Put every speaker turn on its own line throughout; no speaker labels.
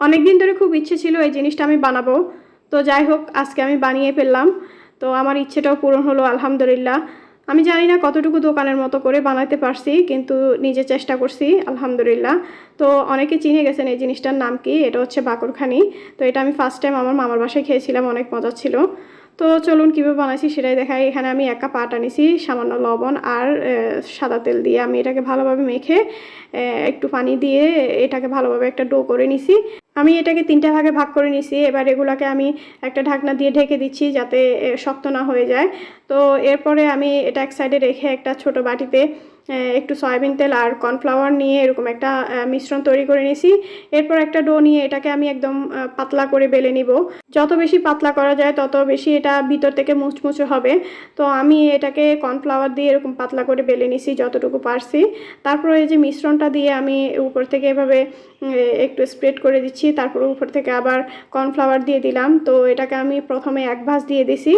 অনেক দিন ধরে খুব ইচ্ছে ছিল এই জিনিসটা আমি বানাবো। তো যাই হোক, আজকে আমি বানিয়ে ফেললাম। তো আমার ইচ্ছেটাও পূরণ হলো, আলহামদুলিল্লাহ। আমি জানি না কতটুকু দোকানের মতো করে বানাতে পারছি, কিন্তু নিজে চেষ্টা করছি, আলহামদুলিল্লাহ। তো অনেকে চিনে গেছেন এই জিনিসটার নাম কি, এটা হচ্ছে বাকরখানি। তো এটা আমি ফার্স্ট টাইম আমার মামার বাসায় খেয়েছিলাম, অনেক মজা ছিল। তো চলুন কীভাবে বানাইছি সেটাই দেখাই। এখানে আমি এক কাপ আটা নিছি, সামান্য লবণ আর সাদা তেল দিয়ে। আমি এটাকে ভালোভাবে মেখে একটু পানি দিয়ে এটাকে ভালোভাবে একটা ডো করে নিছি। আমি এটাকে তিনটা ভাগে ভাগ করে নিছি। এবার এগুলাকে আমি একটা ঢাকনা দিয়ে ঢেকে দিচ্ছি যাতে শক্ত না হয়ে যায়। তো এরপরে আমি এটা এক সাইডে রেখে একটা ছোট বাটিতে একটু সয়াবিন তেল আর কর্নফ্লাওয়ার নিয়ে এরকম একটা মিশ্রণ তৈরি করে নিছি এরপর একটা ডো নিয়ে এটাকে আমি একদম পাতলা করে বেলে নিব। যত বেশি পাতলা করা যায়, তত বেশি এটা ভিতর থেকে মুচমুচে হবে। তো আমি এটাকে কর্নফ্লাওয়ার দিয়ে এরকম পাতলা করে বেলে নিছি যতটুকু পারছি। তারপর এই যে মিশ্রণটা দিয়ে আমি উপর থেকে এভাবে একটু স্প্রেড করে দিচ্ছি। তারপর উপর থেকে আবার কর্নফ্লাওয়ার দিয়ে দিলাম। তো এটাকে আমি প্রথমে এক ভাঁজ দিয়ে দিছি।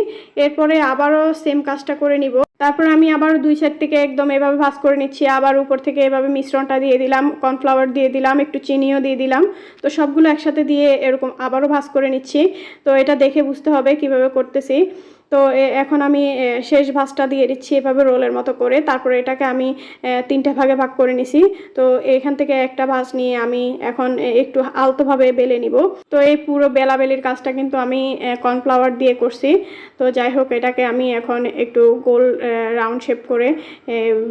এরপরে আবারও সেম কাজটা করে নিব। তারপর আমি আবার দুই সাইড থেকে একদম এভাবে ভাজ করে নিচ্ছি, আবার উপর থেকে এভাবে মিশ্রণটা দিয়ে দিলাম কর্নফ্লাওয়ার দিয়ে দিলাম, একটু চিনিও দিয়ে দিলাম। তো সবগুলো একসাথে দিয়ে এরকম আবারও ভাজ করে নিচ্ছি। তো এটা দেখে বুঝতে হবে কীভাবে করতেছি। তো এখন আমি শেষ ভাঁজটা দিয়ে দিচ্ছি এভাবে রোলের মতো করে। তারপরে এটাকে আমি তিনটা ভাগে ভাগ করে নিছি। তো এখান থেকে একটা ভাঁজ নিয়ে আমি এখন একটু আলতোভাবে বেলে নিব। তো এই পুরো বেলাবেলির কাজটা কিন্তু আমি কর্নফ্লাওয়ার দিয়ে করছি। তো যাই হোক, এটাকে আমি এখন একটু গোল রাউন্ড শেপ করে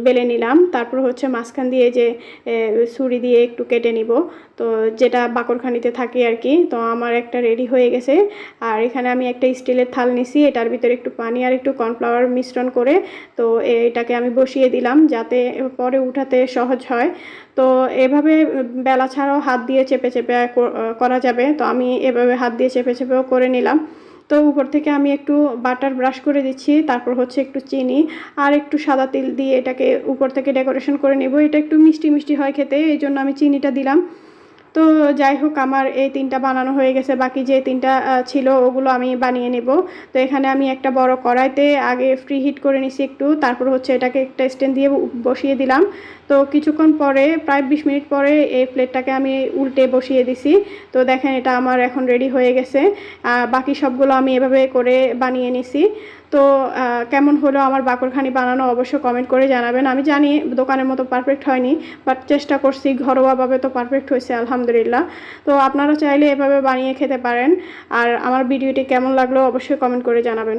বেলে নিলাম। তারপর হচ্ছে মাঝখান দিয়ে যে ছুরি দিয়ে একটু কেটে নিব। তো যেটা বাকরখানিতে থাকে আর কি। তো আমার একটা রেডি হয়ে গেছে। আর এখানে আমি একটা স্টিলের থাল নিছি। এটার ভিতরে একটু পানি আর একটু কর্নফ্লাওয়ার মিশ্রণ করে, তো এটাকে আমি বসিয়ে দিলাম যাতে পরে উঠাতে সহজ হয়। তো এভাবে বেলা ছাড়াও হাত দিয়ে চেপে চেপে করা যাবে। তো আমি এভাবে হাত দিয়ে চেপে চেপেও করে নিলাম। তো উপর থেকে আমি একটু বাটার ব্রাশ করে দিচ্ছি, তারপর হচ্ছে একটু চিনি আর একটু সাদা তিল দিয়ে এটাকে উপর থেকে ডেকোরেশন করে নেব। এটা একটু মিষ্টি মিষ্টি হয় খেতে, এই জন্য আমি চিনিটা দিলাম। তো যাই হোক, আমার এই তিনটা বানানো হয়ে গেছে। বাকি যে তিনটা ছিল ওগুলো আমি বানিয়ে নেব। তো এখানে আমি একটা বড় কড়াইতে আগে ফ্রি হিট করে নিছি একটু। তারপর হচ্ছে এটাকে একটা স্ট্যান্ড দিয়ে বসিয়ে দিলাম। তো কিছুক্ষণ পরে, প্রায় বিশ মিনিট পরে এই প্লেটটাকে আমি উল্টে বসিয়ে দিছি। তো দেখেন, এটা আমার এখন রেডি হয়ে গেছে। বাকি সবগুলো আমি এভাবে করে বানিয়ে নিছি। তো কেমন হলো আমার বাকরখানি বানানো অবশ্যই কমেন্ট করে জানাবেন। আমি জানি দোকানের মতো পারফেক্ট হয়নি বাট চেষ্টা করছি, ঘরোয়াভাবে তো পারফেক্ট হয়েছে, আলহামদুলিল্লাহ। তো আপনারা চাইলে এভাবে বানিয়ে খেতে পারেন, আর আমার ভিডিওটি কেমন লাগল অবশ্যই কমেন্ট করে জানাবেন।